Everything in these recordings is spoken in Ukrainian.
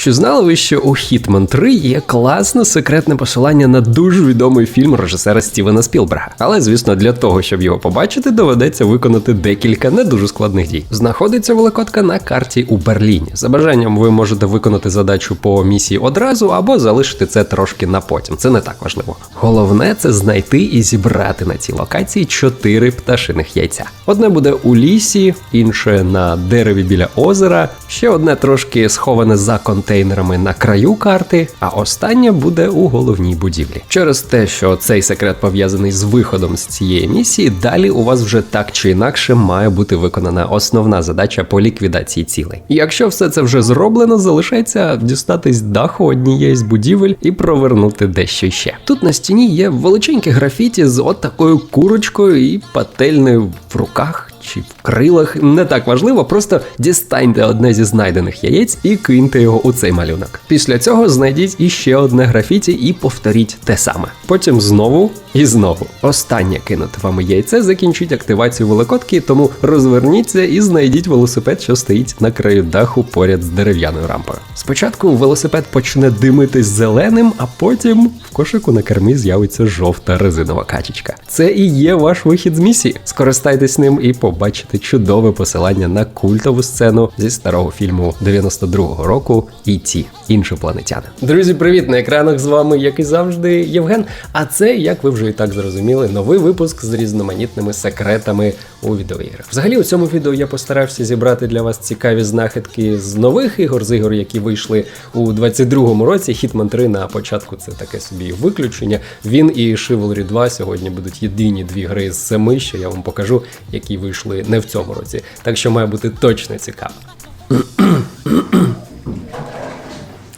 Чи знали ви, що у Hitman 3 є класне секретне посилання на дуже відомий фільм режисера Стівена Спілберга? Але звісно, для того, щоб його побачити, доведеться виконати декілька не дуже складних дій. Знаходиться великодка на карті у Берліні. За бажанням ви можете виконати задачу по місії одразу або залишити це трошки на потім. Це не так важливо. Головне це знайти і зібрати на цій локації чотири пташиних яйця. Одне буде у лісі, інше на дереві біля озера, ще одне трошки сховане за контейнерами на краю карти, а останнє буде у головній будівлі. Через те, що цей секрет пов'язаний з виходом з цієї місії, далі у вас вже так чи інакше має бути виконана основна задача по ліквідації цілей. Якщо все це вже зроблено, залишається дістатись даху однієї з будівель і провернути дещо ще. Тут на стіні є величенькі графіті з от такою курочкою і пательнею в руках. Чи в крилах не так важливо, просто дістаньте одне зі знайдених яєць і киньте його у цей малюнок. Після цього знайдіть іще одне графіті і повторіть те саме. Потім знову і знову. Останнє кинути вам яйце закінчить активацію великодки, тому розверніться і знайдіть велосипед, що стоїть на краю даху поряд з дерев'яною рампою. Спочатку велосипед почне димитись зеленим, а потім в кошику на кермі з'явиться жовта резинова качечка. Це і є ваш вихід з місії. Скористайтесь ним і побачите чудове посилання на культову сцену зі старого фільму 92-го року «І.Ті. Іншопланетяни. Друзі, привіт! На екранах з вами, як і завжди, Євген. А це, як ви вже і так зрозуміли, новий випуск з різноманітними секретами у відеоіграх. Взагалі, у цьому відео я постарався зібрати для вас цікаві знахідки з нових ігор, з ігор, які вийшли у 22-му році. Hitman 3 на початку це таке собі виключення. Він і Chivalry 2 сьогодні будуть єдині дві гри з семи, що я вам покажу, які вийшли не в цьому році. Так що має бути точно цікаво.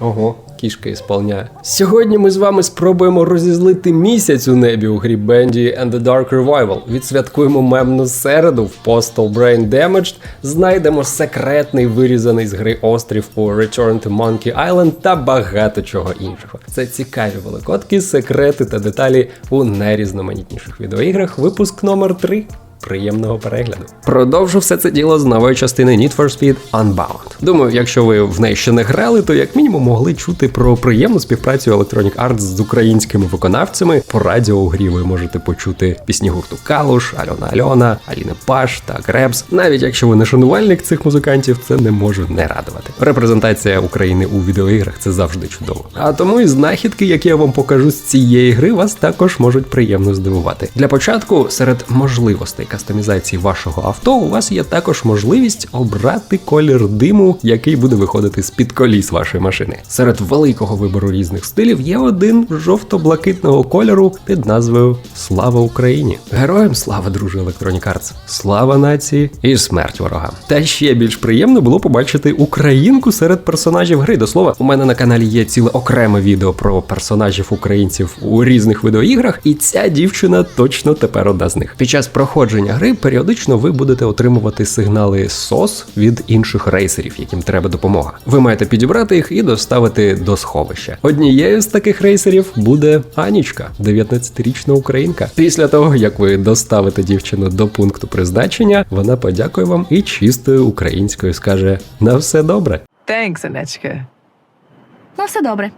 Ого, кішка ісполняє. Сьогодні ми з вами спробуємо розізлити місяць у небі у грі Bendy and the Dark Revival. Відсвяткуємо мемну середу в Postal Brain Damaged, знайдемо секретний вирізаний з гри острів у Return to Monkey Island та багато чого іншого. Це цікаві великодки, секрети та деталі у найрізноманітніших відеоіграх. Випуск номер 3 Приємного перегляду. Продовжу все це діло з нової частини Need for Speed Unbound. Думаю, якщо ви в неї ще не грали, то як мінімум могли чути про приємну співпрацю Electronic Arts з українськими виконавцями. По радіо у грі ви можете почути пісні гурту Калуш, Альона Альона, Аліни Паш та Гребс. Навіть якщо ви не шанувальник цих музикантів, це не може не радувати. Репрезентація України у відеоіграх це завжди чудово. А тому і знахідки, які я вам покажу з цієї гри, вас також можуть приємно здивувати. Для початку, серед можливостей кастомізації вашого авто, у вас є також можливість обрати колір диму, який буде виходити з під коліс вашої машини. Серед великого вибору різних стилів є один жовто-блакитного кольору під назвою Слава Україні! Героям слава, друже Electronic Arts! Слава нації і смерть ворогам! Та ще більш приємно було побачити українку серед персонажів гри. До слова, у мене на каналі є ціле окреме відео про персонажів українців у різних відеоіграх, і ця дівчина точно тепер одна з них. Під час проходження гри періодично ви будете отримувати сигнали SOS від інших рейсерів, яким треба допомога. Ви маєте підібрати їх і доставити до сховища. Однією з таких рейсерів буде Анічка, 19-річна українка. Після того, як ви доставите дівчину до пункту призначення, вона подякує вам і чистою українською скаже на все добре. Thanks, Anechka. Ну, все добре.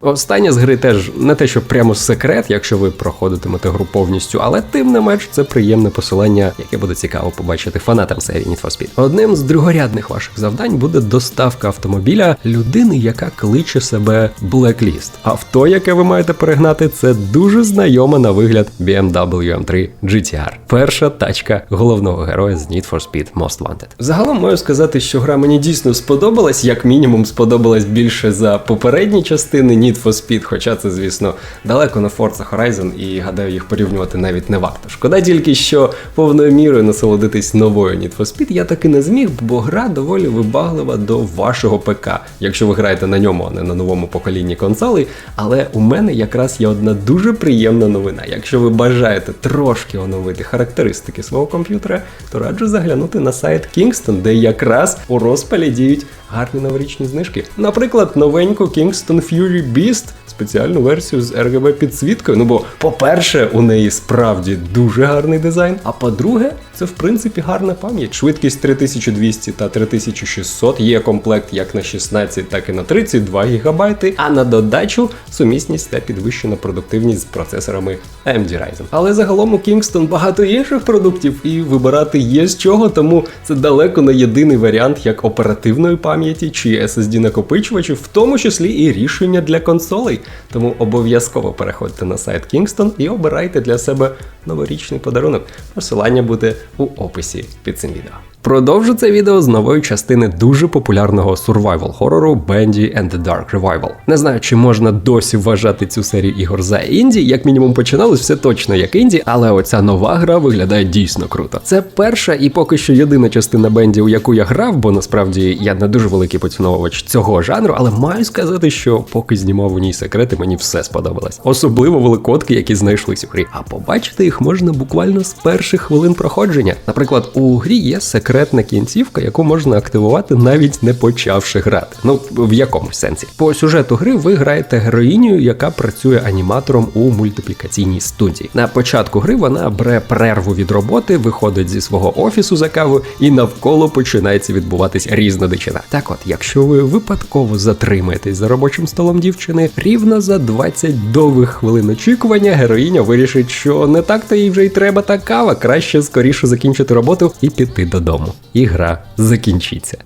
Остання з гри теж не те, що прямо секрет, якщо ви проходитимете гру повністю, але тим не менш це приємне посилання, яке буде цікаво побачити фанатам серії Need for Speed. Одним з другорядних ваших завдань буде доставка автомобіля людини, яка кличе себе Blacklist. Авто, яке ви маєте перегнати, це дуже знайоме на вигляд BMW M3 GTR. Перша тачка головного героя з Need for Speed Most Wanted. Загалом можу сказати, що гра мені дійсно сподобалась, як мінімум сподобалась більше за попередні частини Need for Speed, хоча це, звісно, далеко не Forza Horizon, і гадаю, їх порівнювати навіть не варто. Шкода тільки, що повною мірою насолодитись новою Need for Speed я таки не зміг, бо гра доволі вибаглива до вашого ПК, якщо ви граєте на ньому, а не на новому поколінні консолей. Але у мене якраз є одна дуже приємна новина. Якщо ви бажаєте трошки оновити характеристики свого комп'ютера, то раджу заглянути на сайт Kingston, де якраз у розпалі діють гарні новорічні знижки. Наприклад, новеньку Kingston Fury Beast, спеціальну версію з RGB підсвіткою. Ну бо, по-перше, у неї справді дуже гарний дизайн. А по-друге, це в принципі гарна пам'ять. Швидкість 3200 та 3600 є комплект як на 16, так і на 32 ГБ, а на додачу сумісність та підвищена продуктивність з процесорами AMD Ryzen. Але загалом у Kingston багато інших продуктів, і вибирати є з чого, тому це далеко не єдиний варіант як оперативної пам'яті чи SSD накопичувачів, в тому числі і рішення для консолей. Тому обов'язково переходьте на сайт Kingston і обирайте для себе новорічний подарунок. Посилання буде у описі під цим відео. Продовжу це відео з нової частини дуже популярного survival хорору Bendy and the Dark Revival. Не знаю, чи можна досі вважати цю серію ігор за інді. Як мінімум починалось все точно як інді, але оця нова гра виглядає дійсно круто. Це перша і поки що єдина частина Бенді, у яку я грав, бо насправді я не дуже великий поціновувач цього жанру, але маю сказати, що поки знімав у ній секрети, мені все сподобалось. Особливо великодки, які знайшлись у грі. А побачити їх можна буквально з перших хвилин проходження. Наприклад, у грі є секретна кінцівка, яку можна активувати навіть не почавши грати. Ну в якомусь сенсі. По сюжету гри ви граєте героїнею, яка працює аніматором у мультиплікаційній студії. На початку гри вона бере перерву від роботи, виходить зі свого офісу за каву, і навколо починається відбуватись різна дичина. Так от, якщо ви випадково затримаєтесь за робочим столом дівчини, рівно за 20 довгих хвилин очікування героїня вирішить, що не так то їй вже й треба та кава, краще скоріше закінчити роботу і піти додому. І гра закінчиться.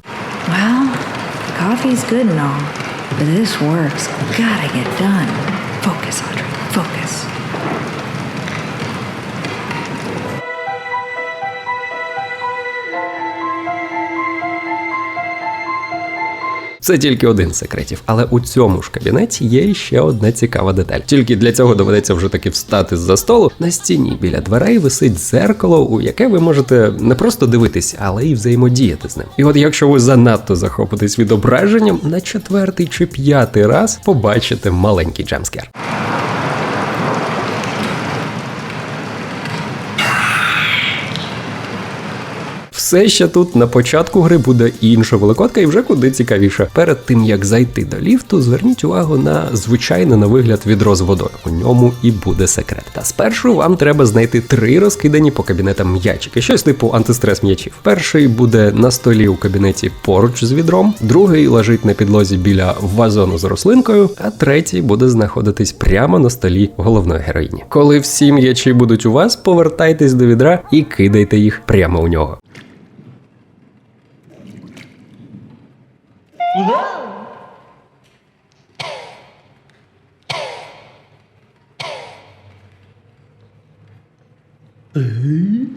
Well, coffee's good and all, but this work's gotta get done. Focus, Audrey, focus. Це тільки один з секретів, але у цьому ж кабінеті є ще одна цікава деталь. Тільки для цього доведеться вже таки встати з-за столу. На стіні біля дверей висить зеркало, у яке ви можете не просто дивитись, але й взаємодіяти з ним. І от якщо ви занадто захопитесь відображенням, на четвертий чи п'ятий раз побачите маленький джемскер. Все ще тут на початку гри буде інша великодка і вже куди цікавіше. Перед тим як зайти до ліфту, зверніть увагу на звичайне на вигляд відро з водою. У ньому і буде секрет. Та спершу вам треба знайти три розкидані по кабінетам м'ячики, щось типу антистрес м'ячів. Перший буде на столі у кабінеті поруч з відром, другий лежить на підлозі біля вазону з рослинкою, а третій буде знаходитись прямо на столі головної героїні. Коли всі м'ячі будуть у вас, повертайтесь до відра і кидайте їх прямо у нього. 이거? 으, 으,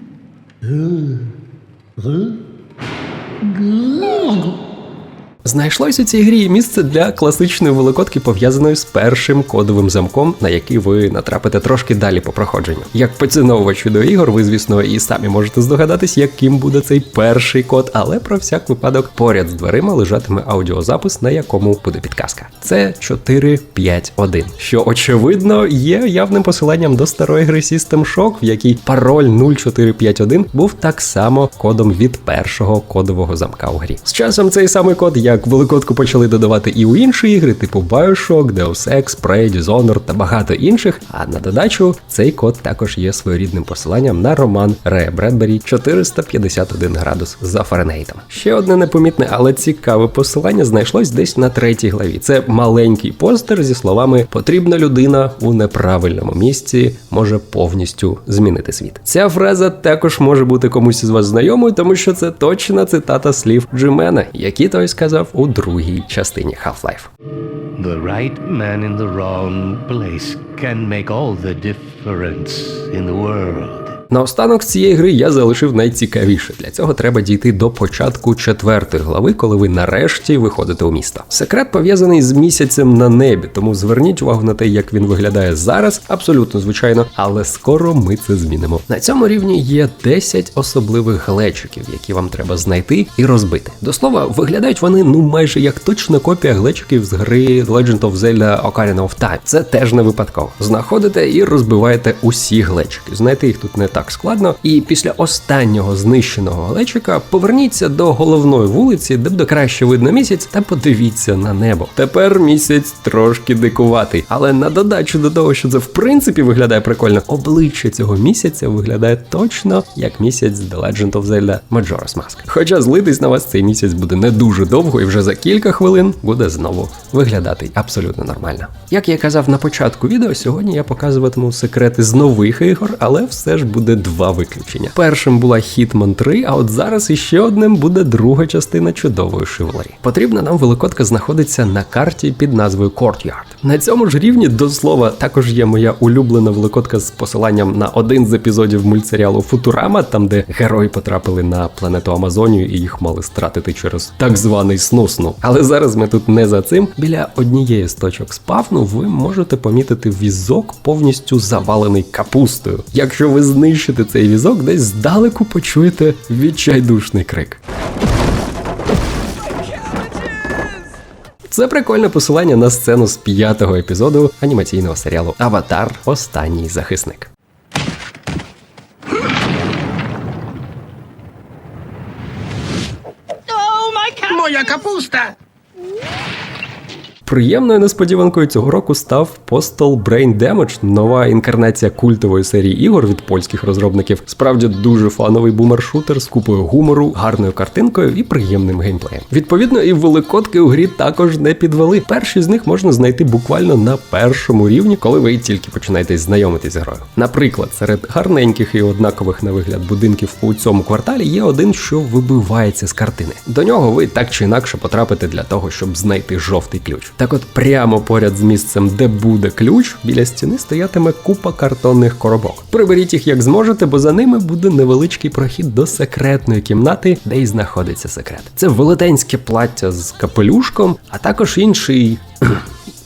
으, 으, 으. Знайшлось у цій грі місце для класичної великодки, пов'язаної з першим кодовим замком, на який ви натрапите трошки далі по проходженню. Як поціновувач відеоігор, ви, звісно, і самі можете здогадатись, яким буде цей перший код, але про всяк випадок поряд з дверима лежатиме аудіозапис, на якому буде підказка. Це 451, що очевидно є явним посиланням до старої гри System Shock, в якій пароль 0451 був так само кодом від першого кодового замка у грі. З часом цей самий код як великодку почали додавати і у інші ігри, типу Bioshock, Deus Ex, Prey, Dishonored та багато інших. А на додачу цей код також є своєрідним посиланням на роман Рея Бредбері 451 градус за Фаренгейтом. Ще одне непомітне, але цікаве посилання знайшлось десь на третій главі. Це маленький постер зі словами Потрібна людина у неправильному місці може повністю змінити світ. Ця фраза також може бути комусь із вас знайомою, тому що це точна цитата слів Джимена, які той сказав у другій частині Half-Life. The right man in the wrong place can make all the difference in the world. Наостанок з цієї гри я залишив найцікавіше. Для цього треба дійти до початку четвертої глави, коли ви нарешті виходите у місто. Секрет пов'язаний з місяцем на небі, тому зверніть увагу на те, як він виглядає зараз, абсолютно звичайно, але скоро ми це змінимо. На цьому рівні є 10 особливих глечиків, які вам треба знайти і розбити. До слова, виглядають вони ну майже як точна копія глечиків з гри Legend of Zelda Ocarina of Time. Це теж не випадково. Знаходите і розбиваєте усі глечики. Знайти їх тут не так так складно. І після останнього знищеного глечика поверніться до головної вулиці, де буде краще видно місяць, та подивіться на небо. Тепер місяць трошки дикуватий, але на додачу до того, що це в принципі виглядає прикольно, обличчя цього місяця виглядає точно як місяць The Legend of Zelda Majora's Mask. Хоча злитись на вас цей місяць буде не дуже довго, і вже за кілька хвилин буде знову виглядати абсолютно нормально. Як я казав на початку відео, сьогодні я показуватиму секрети з нових ігор, але все ж буде два виключення. Першим була Hitman 3, а от зараз іще одним буде друга частина чудової шивлері. Потрібна нам великодка знаходиться на карті під назвою Courtyard. На цьому ж рівні до слова також є моя улюблена великодка з посиланням на один з епізодів мультсеріалу Футурама, там де герої потрапили на планету Амазонію і їх мали стратити через так званий снусну. Але зараз ми тут не за цим. Біля однієї з точок спавну ви можете помітити візок повністю завалений капустою. Якщо ви знищите цей візок, десь здалеку почуєте відчайдушний крик. Це прикольне посилання на сцену з п'ятого епізоду анімаційного серіалу Аватар Останній захисник. Моя капуста! Приємною несподіванкою цього року став Postal Brain Damage, нова інкарнація культової серії ігор від польських розробників. Справді дуже фановий бумер-шутер з купою гумору, гарною картинкою і приємним геймплеєм. Відповідно, і великодки у грі також не підвели. Перші з них можна знайти буквально на першому рівні, коли ви тільки починаєте знайомитись з грою. Наприклад, серед гарненьких і однакових на вигляд будинків у цьому кварталі є один, що вибивається з картини. До нього ви так чи інакше потрапите для того, щоб знайти жовтий ключ. Так от прямо поряд з місцем, де буде ключ, біля стіни стоятиме купа картонних коробок. Приберіть їх як зможете, бо за ними буде невеличкий прохід до секретної кімнати, де й знаходиться секрет. Це велетенське плаття з капелюшком, а також інший.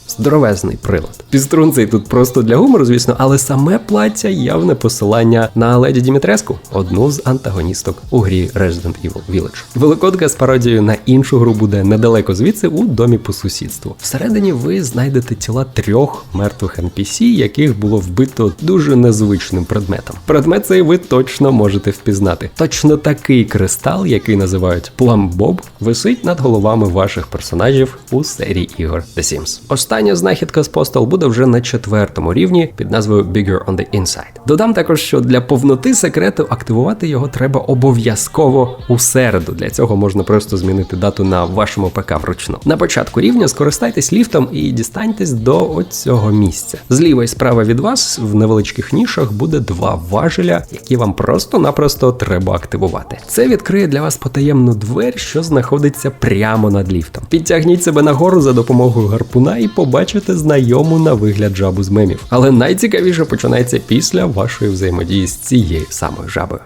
Здоровезний прилад. Піструн цей тут просто для гумору, звісно, але саме плаття явне посилання на леді Дімітреску, одну з антагоністок у грі Resident Evil Village. Великодка з пародією на іншу гру буде недалеко звідси у домі по сусідству. Всередині ви знайдете тіла трьох мертвих NPC, яких було вбито дуже незвичним предметом. Предмет цей ви точно можете впізнати. Точно такий кристал, який називають Bob, висить над головами ваших персонажів у серії ігор The Sims. Остання знахідка з Postal буде вже на четвертому рівні під назвою Bigger on the Inside. Додам також, що для повноти секрету активувати його треба обов'язково у середу. Для цього можна просто змінити дату на вашому ПК вручну. На початку рівня скористайтесь ліфтом і дістаньтесь до оцього місця. Зліва і справа від вас в невеличких нішах буде два важеля, які вам просто-напросто треба активувати. Це відкриє для вас потаємну двері, що знаходиться прямо над ліфтом. Підтягніть себе нагору за допомогою гарпуна і побачите знайому на вигляд жабу з мемів. Але найцікавіше починається після вашої взаємодії з цією самою жабою.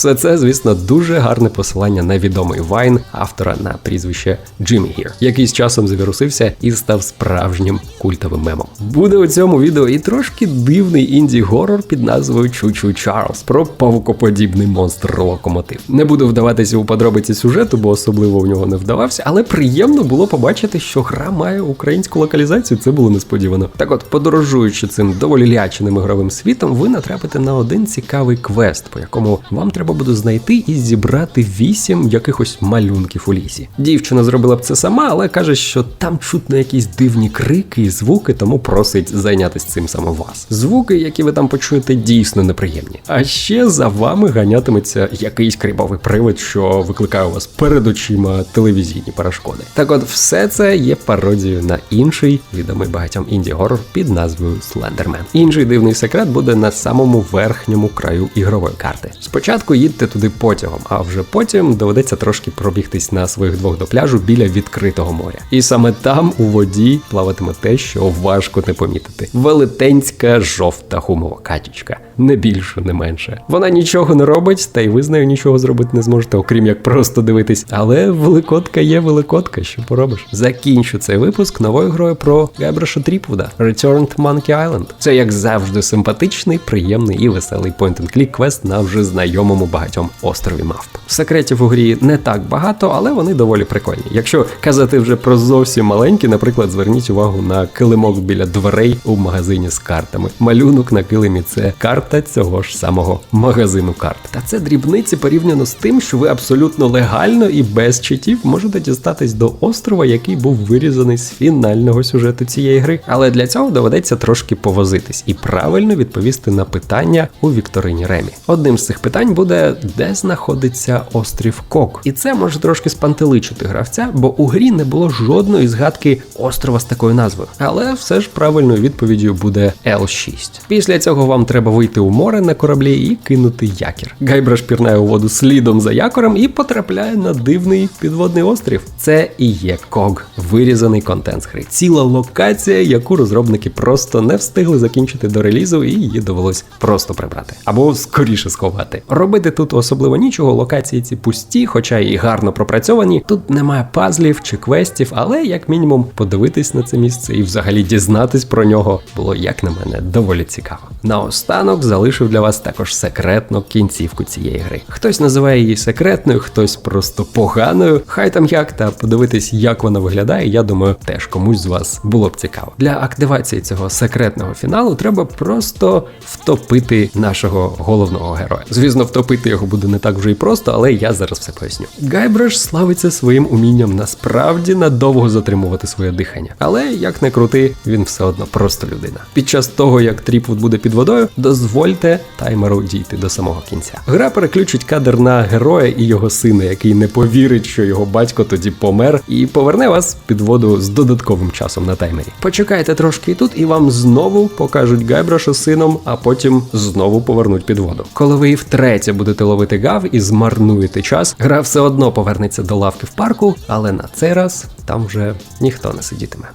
Все це, звісно, дуже гарне посилання на відомий вайн автора на прізвище Джиммі Гір, який з часом завірусився і став справжнім культовим мемом. Буде у цьому відео і трошки дивний інді-горор під назвою Чучу Чарлз про павукоподібний монстр локомотив. Не буду вдаватися у подробиці сюжету, бо особливо в нього не вдавався, але приємно було побачити, що гра має українську локалізацію. Це було несподівано. Так от, подорожуючи цим доволі ляченим ігровим світом, ви натрапите на один цікавий квест, по якому вам треба буде знайти і зібрати вісім якихось малюнків у лісі. Дівчина зробила б це сама, але каже, що там чутно якісь дивні крики і звуки, тому просить зайнятися цим саме вас. Звуки, які ви там почуєте, дійсно неприємні. А ще за вами ганятиметься якийсь кріповий привид, що викликає у вас перед очима телевізійні перешкоди. Так от, все це є пародією на інший відомий багатьом інді-горор під назвою Слендермен. Інший дивний секрет буде на самому верхньому краю ігрової карти. Спочатку доїдьте туди потягом, а вже потім доведеться трошки пробігтись на своїх двох до пляжу біля відкритого моря. І саме там у воді плаватиме те, що важко не помітити. Велетенська жовта гумова катючка. Не більше, не менше. Вона нічого не робить, та й ви з нею нічого зробити не зможете, окрім як просто дивитись. Але великотка є великотка, що поробиш. Закінчу цей випуск новою грою про Гайбраша Тріпвуда Returned Monkey Island. Це як завжди симпатичний, приємний і веселий point-and-click квест на вже знайомому багатьом острові мавп. Секретів у грі не так багато, але вони доволі прикольні. Якщо казати вже про зовсім маленькі, наприклад, зверніть увагу на килимок біля дверей у магазині з картами. Малюнок на килимі це карта цього ж самого магазину карт. Та це дрібниці порівняно з тим, що ви абсолютно легально і без читів можете дістатись до острова, який був вирізаний з фінального сюжету цієї гри. Але для цього доведеться трошки повозитись і правильно відповісти на питання у Вікторині Ремі. Одним з цих питань буде, де знаходиться острів Кок. І це може трошки спантеличити гравця, бо у грі не було жодної згадки острова з такою назвою. Але все ж правильною відповіддю буде L6. Після цього вам треба вийти у море на кораблі і кинути якір. Гайбраш пірнає у воду слідом за якорем і потрапляє на дивний підводний острів. Це і є Ког, вирізаний контент з гри. Ціла локація, яку розробники просто не встигли закінчити до релізу, і її довелось просто прибрати або скоріше сховати. Робити тут особливо нічого, локації ці пусті, хоча і гарно пропрацьовані. Тут немає пазлів чи квестів, але як мінімум подивитись на це місце і взагалі дізнатись про нього було, як на мене, доволі цікаво. Наостанок залишив для вас також секретну кінцівку цієї гри. Хтось називає її секретною, хтось просто поганою. Хай там як та подивитись, як вона виглядає. Я думаю, теж комусь з вас було б цікаво. Для активації цього секретного фіналу треба просто втопити нашого головного героя. Звісно, втопити його буде не так вже й просто, але я зараз все поясню. Гайбраш славиться своїм умінням насправді надовго затримувати своє дихання. Але як не крути, він все одно просто людина. Під час того, як Тріпвуд буде під водою, дозвольте таймеру дійти до самого кінця. Гра переключить кадр на героя і його сина, який не повірить, що його батько тоді помер, і поверне вас під воду з додатковим часом на таймері. Почекайте трошки тут, і вам знову покажуть Гайбрашу сином, а потім знову повернуть під воду. Коли ви і втретє будете ловити гав і змарнуєте час, гра все одно повернеться до лавки в парку, але на цей раз там вже ніхто не сидітиме.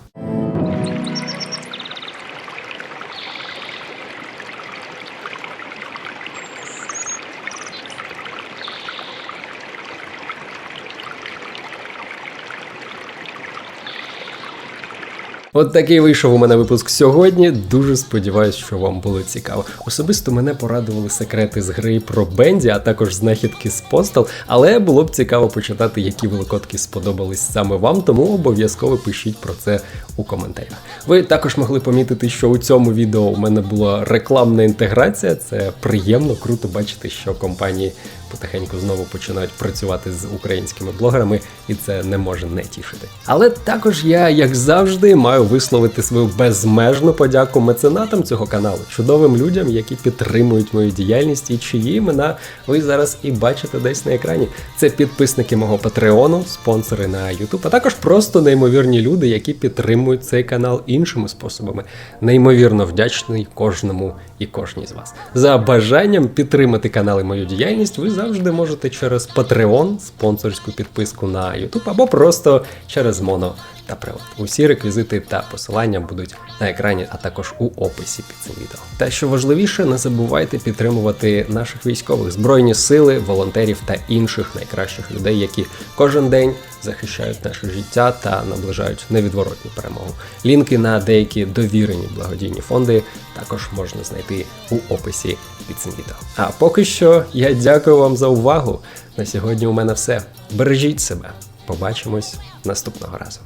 От такий вийшов у мене випуск сьогодні. Дуже сподіваюсь, що вам було цікаво. Особисто мене порадували секрети з гри про Бенді, а також знахідки з постел. Але було б цікаво почитати, які великодки сподобались саме вам, тому обов'язково пишіть про це у коментарях. Ви також могли помітити, що у цьому відео у мене була рекламна інтеграція. Це приємно, круто бачити, що компанії потихеньку знову починають працювати з українськими блогерами, і це не може не тішити. Але також я, як завжди, маю висловити свою безмежну подяку меценатам цього каналу, чудовим людям, які підтримують мою діяльність і чиї імена ви зараз і бачите десь на екрані. Це підписники мого Патреону, спонсори на YouTube, а також просто неймовірні люди, які підтримують цей канал іншими способами. Неймовірно вдячний кожному і кожній з вас. За бажанням підтримати канал і мою діяльність, ви завжди можете через Patreon, спонсорську підписку на YouTube, або просто через Моно та Приват. Усі реквізити та посилання будуть на екрані, а також у описі під цим відео. Та що важливіше, не забувайте підтримувати наших військових збройні сили, волонтерів та інших найкращих людей, які кожен день захищають наше життя та наближають невідворотну перемогу. Лінки на деякі довірені благодійні фонди також можна знайти у описі під цим відео. А поки що я дякую вам за увагу. На сьогодні у мене все. Бережіть себе. Побачимось наступного разу.